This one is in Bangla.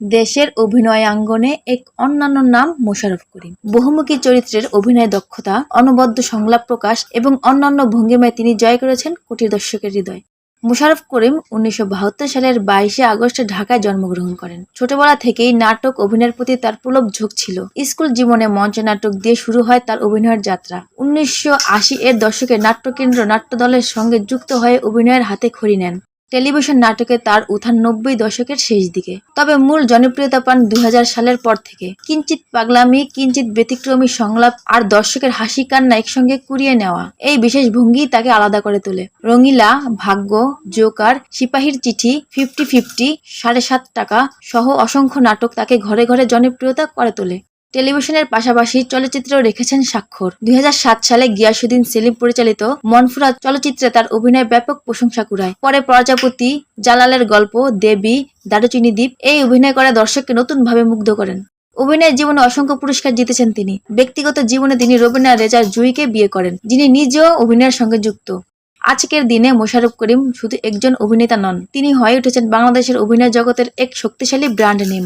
দেশের অভিনয়াঙ্গনে এক অন্যান্য নাম মোশারফ করিম। বহুমুখী চরিত্রের অভিনয় দক্ষতা, অনবদ্য সংলাপ প্রকাশ এবং অন্যান্য ভঙ্গিমায় তিনি জয় করেছেন কোটি দর্শকের হৃদয়। মোশাররফ করিম উনিশশো বাহাত্তর সালের বাইশে আগস্টে ঢাকায় জন্মগ্রহণ করেন। ছোটবেলা থেকেই নাটক অভিনয়ের প্রতি তার প্রলোভ ঝোঁক ছিল। স্কুল জীবনে মঞ্চ নাটক দিয়ে শুরু হয় তার অভিনয়ের যাত্রা। উনিশশো আশি এর দশকে নাট্যকেন্দ্র নাট্যদলের সঙ্গে যুক্ত হয়ে অভিনয়ের হাতে খড়ি নেন। টেলিভিশন নাটকে তার উত্থান নব্বই দশকের শেষ দিকে। তবে মূল জনপ্রিয়তা পান দু হাজার সালের পর থেকে। কিঞ্চিত পাগলামি কিঞ্চিত ব্যতিক্রমী সংলাপ আর দর্শকের হাসি কান্না একসঙ্গে কুড়িয়ে নেওয়া, এই বিশেষ ভঙ্গি তাকে আলাদা করে তোলে। রঙিলা, ভাগ্য, জোকার, সিপাহীর চিঠি, ফিফটি ফিফটি, সাড়ে সাত টাকা সহ অসংখ্য নাটক তাকে ঘরে ঘরে জনপ্রিয়তা করে তোলে। টেলিভিশনের পাশাপাশি চলচ্চিত্রেও রেখেছেন স্বাক্ষর। দুই সালে গিয়াসুদ্দিন সেলিম পরিচালিত মনফুরা চলচ্চিত্রে তার অভিনয় ব্যাপক প্রশংসা কুড়ায়। পরে প্রজাপতি জালালের গল্প দেবী দারুচিনি দ্বীপ এই অভিনয় করা দর্শককে নতুনভাবে মুগ্ধ করেন। অভিনয়ের জীবনে অসংখ্য পুরস্কার জিতেছেন তিনি। ব্যক্তিগত জীবনে তিনি রবীন্দ্র রেজা জুইকে বিয়ে করেন, যিনি নিজেও অভিনয়ের সঙ্গে যুক্ত। আজকের দিনে মোশাররফ করিম শুধু একজন অভিনেতা নন, তিনি হয়ে উঠেছেন বাংলাদেশের অভিনয় জগতের এক শক্তিশালী ব্র্যান্ড নেম।